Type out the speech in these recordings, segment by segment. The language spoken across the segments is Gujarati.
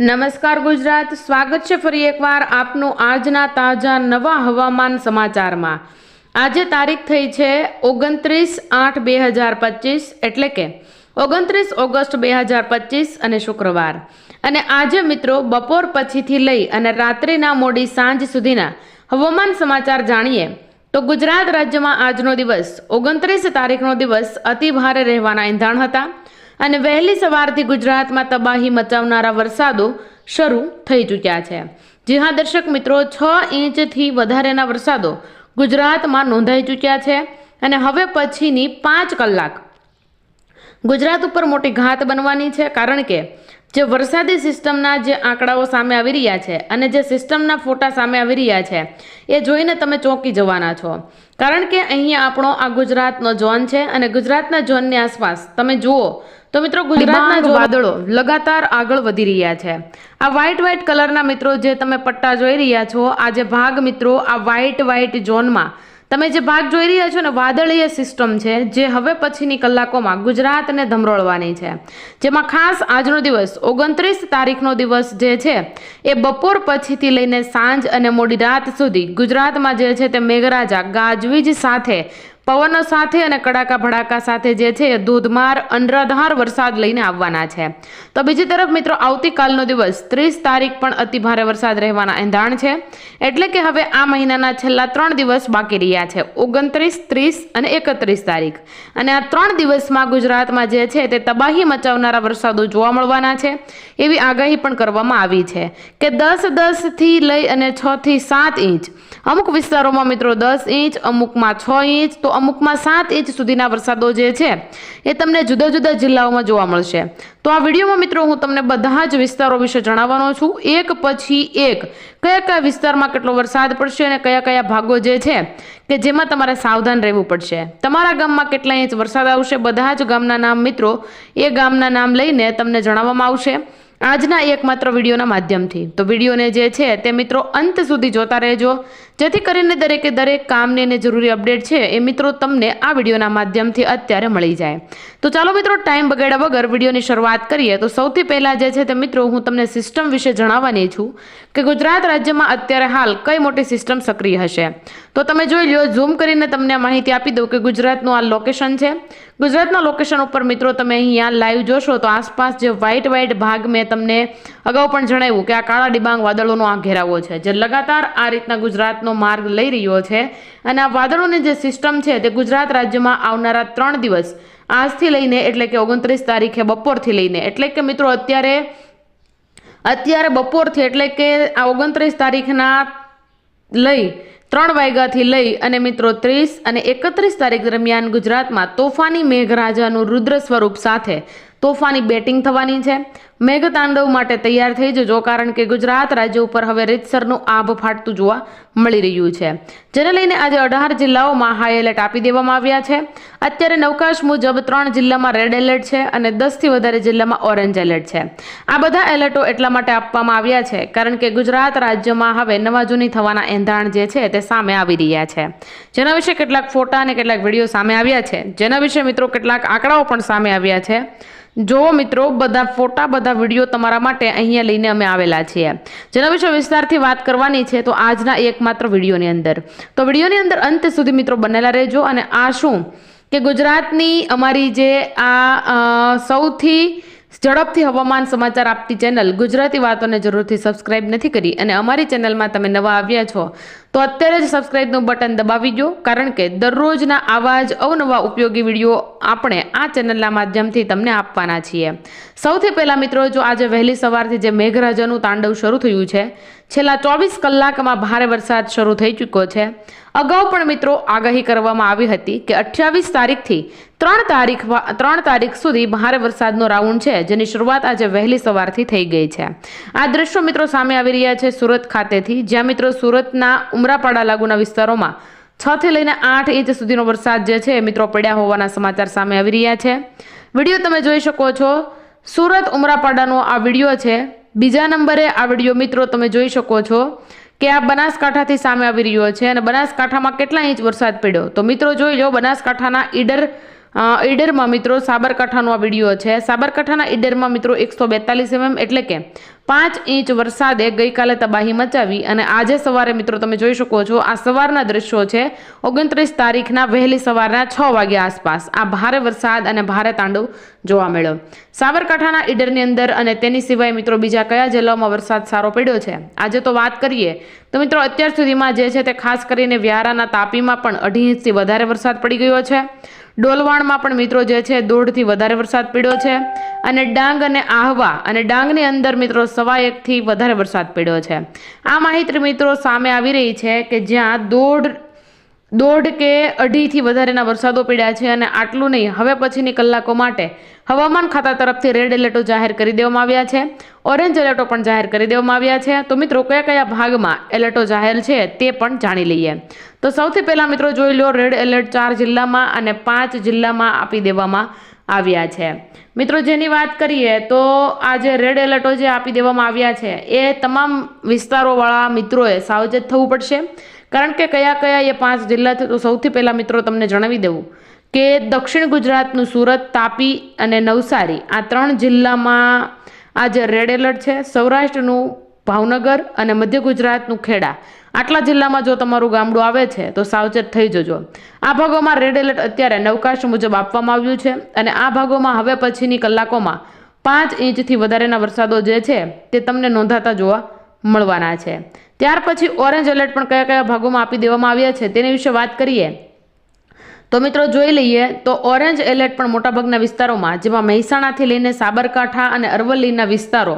નમસ્કાર ગુજરાત, સ્વાગત છે ફરી એકવાર આપનું આજના તાજા નવા હવામાન સમાચારમાં. આજે તારીખ થઈ છે ઓગણત્રીસ આઠ બે હજાર પચીસ, એટલે કે ઓગણત્રીસ ઓગસ્ટ બે હજાર પચીસ અને શુક્રવાર. અને આજે મિત્રો બપોર પછીથી લઈ અને રાત્રિના મોડી સાંજ સુધીના હવામાન સમાચાર જાણીએ, તો ગુજરાત રાજ્યમાં આજનો દિવસ, ઓગણત્રીસ તારીખનો દિવસ અતિ ભારે રહેવાના એંધાણ હતા. અને વહેલી સવારથી ગુજરાતમાં તબાહી મચાવનારા વરસાદો શરૂ થઈ ચૂક્યા છે. જી હા, દર્શક મિત્રો, છ ઇંચથી વધારેના વરસાદો ગુજરાતમાં નોંધાઈ ચૂક્યા છે અને હવે પછીની પાંચ કલાક ગુજરાત ઉપર મોટી ઘાત બનવાની છે, કારણ કે જે વરસાદી સિસ્ટમના જે આંકડાઓ સામે આવી રહ્યા છે અને જે સિસ્ટમના ફોટા સામે આવી રહ્યા છે એ જોઈને તમે ચોંકી જવાના છો. કારણ કે અહીંયા આપણો આ ગુજરાતનો ઝોન છે અને ગુજરાતના ઝોનની આસપાસ તમે જુઓ તો મિત્રો ગુજરાતના વાદળો લગાતાર આગળ વધી રહ્યા છે. આ વ્હાઇટ વ્હાઇટ કલરના મિત્રો જે તમે પટ્ટા જોઈ રહ્યા છો આ જે ભાગ મિત્રો આ વ્હાઇટ વ્હાઇટ ઝોનમાં તમે જે ભાગ જોઈ રહ્યા છો ને, વાદળીય સિસ્ટમ છે, જે હવે પછીની કલાકોમાં ગુજરાતને ધમરોળવાની છે. જેમાં ખાસ આજનો દિવસ, ઓગણત્રીસ તારીખનો દિવસ જે છે, એ બપોર પછીથી લઈને સાંજ અને મોડી રાત સુધી ગુજરાતમાં જે છે તે મેઘરાજા ગાજવીજ સાથે પવનો સાથે અને કડાકા ભડાકા સાથે જે છે ધોધમાર અનરાધાર વરસાદ લઈને આવવાના છે. તો બીજી તરફ મિત્રો, આવતીકાલનો દિવસ ત્રીસ તારીખ પણ અતિ ભારે વરસાદ રહેવાના એંધાણ છે. એટલે કે હવે આ મહિનાના છેલ્લા ત્રણ દિવસ બાકી રહ્યા છે. ઓગણત્રીસ, ત્રીસ અને એકત્રીસ તારીખ. અને આ ત્રણ દિવસમાં ગુજરાતમાં જે છે તે તબાહી મચાવનારા વરસાદો જોવા મળવાના છે. એવી આગાહી પણ કરવામાં આવી છે કે દસ, દસથી લઈ અને છથી સાત ઇંચ. અમુક વિસ્તારોમાં મિત્રો દસ ઇંચ, અમુકમાં છ ઇંચ. તો અમુકમાં સાત ઇંચ સુધીના વરસાદો જે છે, એ તમને જુદા જુદા જિલ્લાઓમાં જોવા મળશે. તો આ વિડીયોમાં મિત્રો હું તમને બધા જ વિસ્તારો વિશે જણાવવાનો છું. એક પછી એક. કયા કયા વિસ્તારમાં કેટલો વરસાદ પડશે અને કયા કયા ભાગો જે છે, કે જેમાં તમારે સાવધાન રહેવું પડશે. તમારા ગામમાં કેટલા ઇંચ વરસાદ આવશે? બધા જ ગામના નામ મિત્રો, એ ગામના નામ લઈને તમને જણાવવામાં આવશે. આજના એકમાત્ર વિડીયોના માધ્યમથી. તો વિડીયોને જે છે તે મિત્રો અંત સુધી જોતા રહેજો. જેથી કરીને દરેકે દરેક કામને ને જરૂરી અપડેટ છે એ મિત્રો તમને આ વિડીયોના માધ્યમથી અત્યારે મળી જાય. તો ચાલો મિત્રો, ટાઈમ બગાડ્યા વગર વિડીયોની શરૂઆત કરીએ. તો સૌથી પહેલાં જે છે તે મિત્રો, હું તમને સિસ્ટમ વિશે જણાવવાની છું કે ગુજરાત રાજ્યમાં અત્યારે હાલ કઈ મોટી સિસ્ટમ સક્રિય હશે. તો તમે જોઈ લો ઝૂમ કરીને તમને માહિતી આપી દઉં કે ગુજરાતનું આ લોકેશન છે. ગુજરાતના લોકેશન ઉપર મિત્રો તમે અહીંયા લાઈવ જોશો તો આસપાસ જે વ્હાઇટ વ્હાઇટ ભાગ મેં તમને અગાઉ પણ જણાવ્યું કે આ કાળા ડિબાંગ વાદળોનો આ ઘેરાવો છે. જે લગાતાર આ રીતના ગુજરાતનો માર્ગ લઈ રહ્યો છે અને આ વાદળોની જે સિસ્ટમ છે તે ગુજરાત રાજ્યમાં આવનારા ત્રણ દિવસ આજથી લઈને એટલે કે ઓગણત્રીસ તારીખે બપોરથી લઈને એટલે કે મિત્રો અત્યારે અત્યારે બપોરથી એટલે કે આ ઓગણત્રીસ તારીખના લઈ ત્રણ વાગ્યાથી લઈ અને મિત્રો ત્રીસ અને એકત્રીસ તારીખ દરમિયાન ગુજરાતમાં તોફાની મેઘરાજાનું રુદ્ર સ્વરૂપ સાથે તોફાની બેટિંગ થવાની છે. મેઘતાંડવ માટે તૈયાર થઈ જજો, કારણ કે ગુજરાત રાજ્ય ઉપર હવે રીતસરનું આભ ફાટતું જોવા મળી રહ્યું છે. જેને લઈને આજે અઢાર જિલ્લાઓમાં હાઈ એલર્ટ આપી દેવામાં આવ્યા છે. અત્યારે નવકાશ મુજબ ત્રણ જિલ્લામાં રેડ એલર્ટ છે અને દસથી વધારે જિલ્લામાં ઓરેન્જ એલર્ટ છે. આ બધા એલર્ટો એટલા માટે આપવામાં આવ્યા છે, કારણ કે ગુજરાત રાજ્યમાં હવે નવા જૂની થવાના એંધાણ જે છે તે સામે આવી રહ્યા છે. જેના વિશે કેટલાક ફોટા અને કેટલાક વીડિયો સામે આવ્યા છે. જેના વિશે મિત્રો કેટલાક આંકડાઓ પણ સામે આવ્યા છે. જો મિત્રો, બધા ફોટા, બધા વીડિયો તમારા માટે અહીંયા લઈને અમે આવેલા છીએ. જેના વિશે વિસ્તારથી વાત કરવાની છે તો આજના એકમાત્ર વિડીયોની અંદર. તો વિડીયોની અંદર અંત સુધી મિત્રો બનેલા રહેજો અને આ શું? કે ગુજરાતની અમારી જે આ સૌથી ઝડપથી હવામાન સમાચાર આપતી ચેનલ ગુજરાતી વાતોને જરૂરથી સબસ્ક્રાઇબ નથી કરી અને અમારી ચેનલમાં તમે નવા આવ્યા છો, તો અત્યારે જ સબસ્ક્રાઇબનું બટન દબાવી દો, કારણ કે દરરોજના આવા જ અવનવા ઉપયોગી વીડિયો આપણે આ ચેનલના માધ્યમથી તમને આપવાના છીએ. સૌથી પહેલાં મિત્રો, જો આજે વહેલી સવારથી જે મેઘરાજાનું તાંડવ શરૂ થયું છે છેલ્લા ચોવીસ કલાકમાં ભારે વરસાદ શરૂ થઈ ચૂક્યો છે. અગાઉ પણ મિત્રો આગાહી કરવામાં આવી હતી કે અઠ્યાવીસ તારીખથી ત્રણ તારીખ ત્રણ તારીખ સુધી ભારે વરસાદનો રાઉન્ડ છે, જેની શરૂઆત આજે વહેલી સવારથી થઈ ગઈ છે. આ દ્રશ્યો મિત્રો સામે આવી રહ્યા છે સુરત ખાતેથી. જ્યાં મિત્રો સુરતના ઉમરાપાડા લાગુના વિસ્તારોમાં છ થી લઈને આઠ ઇંચ સુધીનો વરસાદ જે છે મિત્રો પડ્યા હોવાના સમાચાર સામે આવી રહ્યા છે. વીડિયો તમે જોઈ શકો છો. સુરત ઉમરાપાડાનો આ વીડિયો છે. બીજા નંબરે આ વીડિયો મિત્રો તમે જોઈ શકો છો કે આ બનાસકાંઠાથી સામે આવી રહ્યો છે અને બનાસકાંઠામાં કેટલા ઇંચ વરસાદ પડ્યો? તો મિત્રો જોઈ લો, બનાસકાંઠાના ઈડર ઈડરમાં મિત્રો સાબરકાંઠાનો આ વીડિયો છે. સાબરકાંઠાના ઈડરમાં મિત્રો એકસો બેતાલીસ એમએમ એટલે કે પાંચ ઇંચ વરસાદે ગઈકાલે તબાહી મચાવી અને આજે સવારે મિત્રો તમે જોઈ શકો છો, આ સવારના દ્રશ્યો છે. ઓગણત્રીસ તારીખના વહેલી સવારના છ વાગ્યા આસપાસ આ ભારે વરસાદ અને ભારે તાંડવ જોવા મળ્યો. સાબરકાંઠાના ઈડરની અંદર અને તેની સિવાય મિત્રો બીજા કયા જિલ્લાઓમાં વરસાદ સારો પડ્યો છે? આજે તો વાત કરીએ તો મિત્રો અત્યાર સુધીમાં જે છે તે ખાસ કરીને વ્યારાના તાપીમાં પણ અઢી ઇંચથી વધારે વરસાદ પડી ગયો છે. ડોલવાણમાં પણ મિત્રો જે છે, દોઢથી વધારે વરસાદ પડ્યો છે. અને ડાંગ અને આહવા અને ડાંગની અંદર મિત્રો સવા એકથી વધારે વરસાદ પડ્યો છે. આ માહિતી મિત્રો સામે આવી રહી છે કે જ્યાં દોઢ દોઢ કે અઢીથી વધારેના વરસાદો પડ્યા છે અને આટલું નહીં, હવે પછીની કલાકો માટે હવામાન ખાતા તરફથી રેડ એલર્ટો જાહેર કરી દેવામાં આવ્યા છે. ઓરેન્જ એલર્ટો પણ જાહેર કરી દેવામાં આવ્યા છે. તો મિત્રો, કયા કયા ભાગમાં એલર્ટો જાહેર છે તે પણ જાણી લઈએ. તો સૌથી પહેલાં મિત્રો જોઈ લો, રેડ એલર્ટ ચાર જિલ્લામાં અને પાંચ જિલ્લામાં આપી દેવામાં આવ્યા છે. મિત્રો, જેની વાત કરીએ તો આ જે રેડ એલર્ટો જે આપી દેવામાં આવ્યા છે, એ તમામ વિસ્તારોવાળા મિત્રોએ સાવચેત થવું પડશે. કારણ કે કયા કયા એ પાંચ જિલ્લા છે, તો સૌથી પહેલાં મિત્રો તમને જણાવી દેવું કે દક્ષિણ ગુજરાતનું સુરત, તાપી અને નવસારી આ ત્રણ જિલ્લામાં આજે રેડ એલર્ટ છે. સૌરાષ્ટ્રનું ભાવનગર અને મધ્ય ગુજરાતનું ખેડા. આટલા જિલ્લામાં જો તમારું ગામડું આવે છે, તો સાવચેત થઈ જજો. આ ભાગોમાં રેડ એલર્ટ અત્યારે નવકાશ મુજબ આપવામાં આવ્યું છે અને આ ભાગોમાં હવે પછીની કલાકોમાં પાંચ ઇંચથી વધારેના વરસાદો જે છે, તે તમને નોંધાતા જોવા મળવાના છે. ત્યાર પછી ઓરેન્જ એલર્ટ પણ કયા કયા ભાગોમાં આપી દેવામાં આવ્યા છે તેની વિશે વાત કરીએ. તો મિત્રો જોઈ લઈએ તો ઓરેન્જ એલર્ટ પણ મોટાભાગના વિસ્તારોમાં, જેમાં મહેસાણાથી લઈને સાબરકાંઠા અને અરવલ્લીના વિસ્તારો,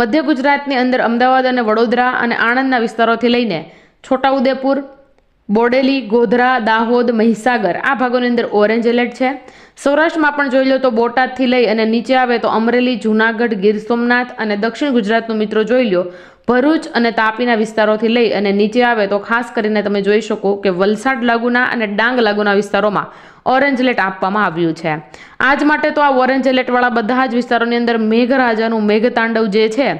મધ્ય ગુજરાતની અંદર અમદાવાદ અને વડોદરા અને આણંદના વિસ્તારોથી લઈને છોટાઉદેપુર, બોડેલી, ગોધરા, દાહોદ, મહીસાગર આ ભાગોની અંદર ઓરેન્જ એલર્ટ છે. સૌરાષ્ટ્રમાં પણ જોઈ લો તો બોટાદથી લઈ અને નીચે આવે તો અમરેલી, જૂનાગઢ, ગીર સોમનાથ અને દક્ષિણ ગુજરાતનું મિત્રો જોઈ લો. ભરૂચ અને તાપીના વિસ્તારોથી લઈ અને નીચે આવે તો ખાસ કરીને તમે જોઈ શકો કે વલસાડ લાગુના અને ડાંગ લાગુના વિસ્તારોમાં ઓરેન્જ એલર્ટ આપવામાં આવ્યું છે. આજ માટે તો આ ઓરેન્જ એલર્ટવાળા બધા જ વિસ્તારોની અંદર મેઘરાજાનું મેઘતાંડવ જે છે,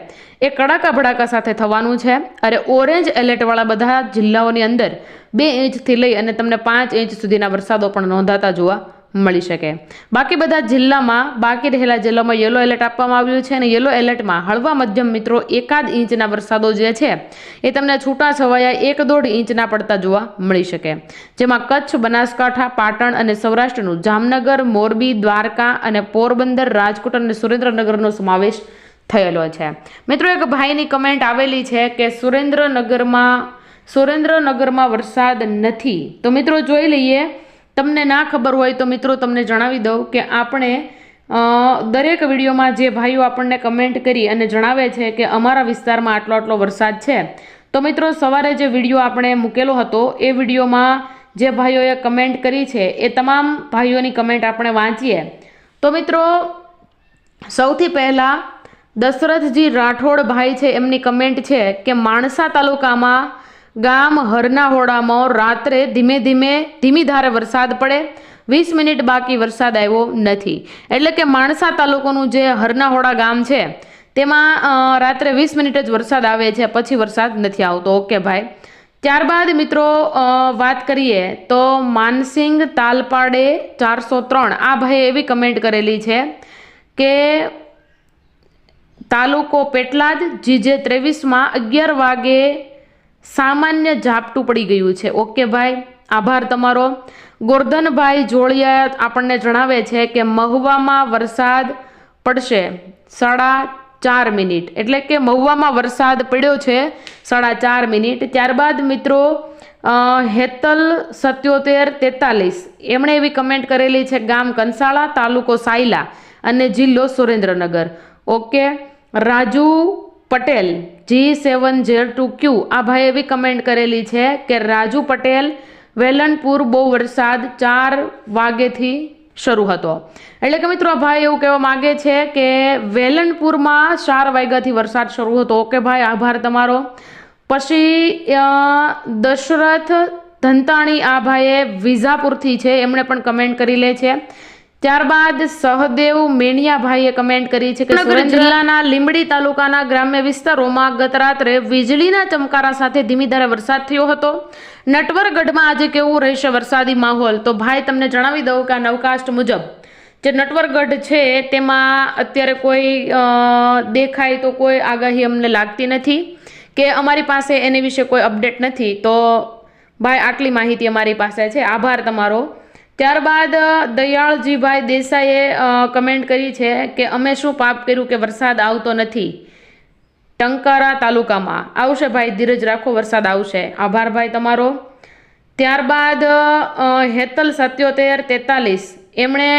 એ કડાકા ભડાકા સાથે થવાનું છે. અરે ઓરેન્જ એલર્ટવાળા બધા જિલ્લાઓની અંદર બે ઇંચથી લઈ અને તમને પાંચ ઇંચ સુધીના વરસાદો પણ નોંધાતા જોવા મળી શકે. બાકી બધા જિલ્લામાં બાકી રહેલા જિલ્લામાં યલો એલર્ટ આપવામાં આવ્યું છે અને યલો એલર્ટમાં હળવા મધ્યમ મિત્રો એકાદ ઇંચના વરસાદો જે છે એ તમને છૂટા છવાયા એક દોઢ ઇંચના પડતા જોવા મળી શકે. જેમાં કચ્છ, બનાસકાંઠા, પાટણ અને સૌરાષ્ટ્રનું જામનગર, મોરબી, દ્વારકા અને પોરબંદર, રાજકોટ અને સુરેન્દ્રનગરનો સમાવેશ થયેલો છે. મિત્રો, એક ભાઈની કમેન્ટ આવેલી છે કે સુરેન્દ્રનગરમાં સુરેન્દ્રનગરમાં વરસાદ નથી. તો મિત્રો, જોઈ લઈએ તમને ના ખબર હોય તો મિત્રો તમને જણાવી દઉં કે આપણે દરેક વિડીયોમાં જે ભાઈઓ આપણને કમેન્ટ કરી અને જણાવે છે કે અમારા વિસ્તારમાં આટલો આટલો વરસાદ છે. તો મિત્રો, સવારે જે વીડિયો આપણે મૂકેલો હતો, એ વિડીયોમાં જે ભાઈઓએ કમેન્ટ કરી છે, એ તમામ ભાઈઓની કમેન્ટ આપણે વાંચીએ. તો મિત્રો, સૌથી પહેલાં દશરથજી રાઠોડ ભાઈ છે, એમની કમેન્ટ છે કે માણસા તાલુકામાં ગામ હરનાહોડામાં રાત્રે ધીમે ધીમે ધીમી ધારે વરસાદ પડે. વીસ મિનિટ બાકી વરસાદ આવ્યો નથી. એટલે કે માણસા તાલુકાનું જે હરનાહોડા ગામ છે, તેમાં રાત્રે વીસ મિનિટ જ વરસાદ આવે છે, પછી વરસાદ નથી આવતો. ઓકે ભાઈ. ત્યારબાદ મિત્રો વાત કરીએ તો માનસિંગ તાલપાડે ચારસો ત્રણ. આ ભાઈએ એવી કમેન્ટ કરેલી છે કે તાલુકો પેટલાદ જીજે ત્રેવીસમાં અગિયાર વાગે સામાન્ય ઝાપટું પડી ગયું છે. ઓકે ભાઈ, આભાર તમારો. ગોરધનભાઈ જોડિયા આપણને જણાવે છે કે મહુવામાં વરસાદ પડશે સાડા ચાર મિનિટ. એટલે કે મહુવામાં વરસાદ પડ્યો છે સાડા ચાર મિનિટ. ત્યારબાદ મિત્રો હેતલ સત્યોતેર તેતાલીસ. એમણે એવી કમેન્ટ કરેલી છે, ગામ કંસાળા, તાલુકો સાયલા અને જિલ્લો Surendranagar. Okay? Raju Patel, G seven zero two Q. આ ભાઈ એવી કમેન્ટ કરેલી છે કે રાજુ પટેલ વેલણપુર બહુ વરસાદ ચાર વાગેથી શરૂ હતો. એટલે કે મિત્રો ભાઈ એવું કહેવા માગે છે કે વેલણપુરમાં ચાર વાગ્યાથી વરસાદ શરૂ હતો. ઓકે ભાઈ, આભાર તમારો. પછી દશરથ ધંતાણી આ ભાઈએ વિઝાપુરથી છે. એમણે પણ કમેન્ટ કરી લે છે. ત્યારબાદ સહદેવ મેણિયાભાઈએ કમેન્ટ કરી છે કે સુરેન્દ્ર જિલ્લાના લીંબડી તાલુકાના ગ્રામ્ય વિસ્તારોમાં ગત રાત્રે વીજળીના ચમકારા સાથે ધીમી ધારે વરસાદ થયો હતો. નટવરગઢમાં આજે કેવું રહેશે વરસાદી માહોલ? તો ભાઈ તમને જણાવી દઉં કે આ નવકાસ્ટ મુજબ જે નટવરગઢ છે તેમાં અત્યારે કોઈ દેખાય તો કોઈ આગાહી અમને લાગતી નથી કે અમારી પાસે એની વિશે કોઈ અપડેટ નથી. તો ભાઈ આટલી માહિતી અમારી પાસે છે. આભાર તમારો. ત્યારબાદ દયાળજીભાઈ દેસાઈએ કમેન્ટ કરી છે કે અમે શું પાપ કર્યું કે વરસાદ આવતો નથી? ટંકારા તાલુકામાં. આવશે ભાઈ, ધીરજ રાખો, વરસાદ આવશે. આભાર ભાઈ તમારો. ત્યારબાદ હેતલ સત્યોતેર તેતાલીસ. એમણે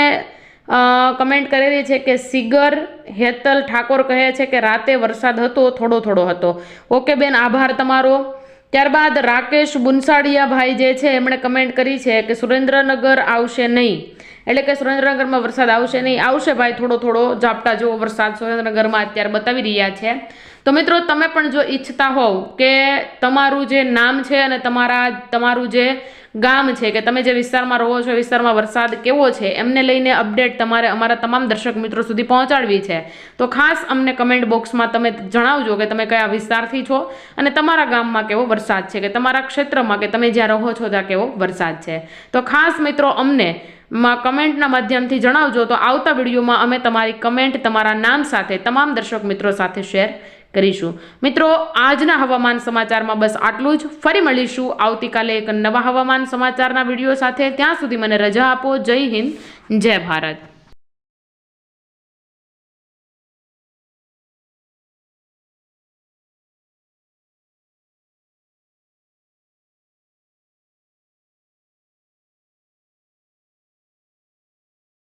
કમેન્ટ કરેલી છે કે સિગર, હેતલ ઠાકોર કહે છે કે રાતે વરસાદ હતો, થોડો થોડો હતો. ઓકે બેન, આભાર તમારો. ત્યારબાદ રાકેશ બુનસાડિયા ભાઈ જે છે એમણે કમેન્ટ કરી છે કે સુરેન્દ્રનગર આવશે નહીં. એટલે કે સુરેન્દ્રનગરમાં વરસાદ આવશે નહીં. આવશે ભાઈ થોડો થોડો. ઝાપટા જેવો વરસાદ સુરેન્દ્રનગરમાં અત્યારે બતાવી રહ્યા છે. તો મિત્રો, તમે પણ જો ઈચ્છતા હોવ કે તમારું જે નામ છે અને તમારા, તમારું જે ગામ છે કે તમે જે વિસ્તારમાં રહો છો, વિસ્તારમાં વરસાદ કેવો છે, એમને લઈને અપડેટ તમારે અમારા તમામ દર્શક મિત્રો સુધી પહોંચાડવી છે. તો ખાસ અમને કમેન્ટ બોક્સમાં તમે જણાવજો કે તમે કયા વિસ્તારથી છો અને તમારા ગામમાં કેવો વરસાદ છે, કે તમારા ક્ષેત્રમાં કે તમે જ્યાં રહો છો ત્યાં કેવો વરસાદ છે. તો ખાસ મિત્રો, અમને માં કમેન્ટના માધ્યમથી જણાવજો તો આવતા વિડીયોમાં અમે તમારી કમેન્ટ તમારા નામ સાથે, તમામ દર્શક મિત્રો સાથે શેર કરીશું. મિત્રો, આજના હવામાન સમાચારમાં બસ આટલું જ. ફરી મળીશું. આવતીકાલે એક નવા હવામાન સમાચારના વીડિયો સાથે. ત્યાં સુધી મને રજા આપો. જય હિન્દ. જય ભારત.